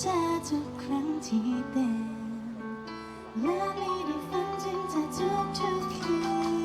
เทุกครั้งที่เป็นและมีได้ฟันถึงเธทุกทุกคืน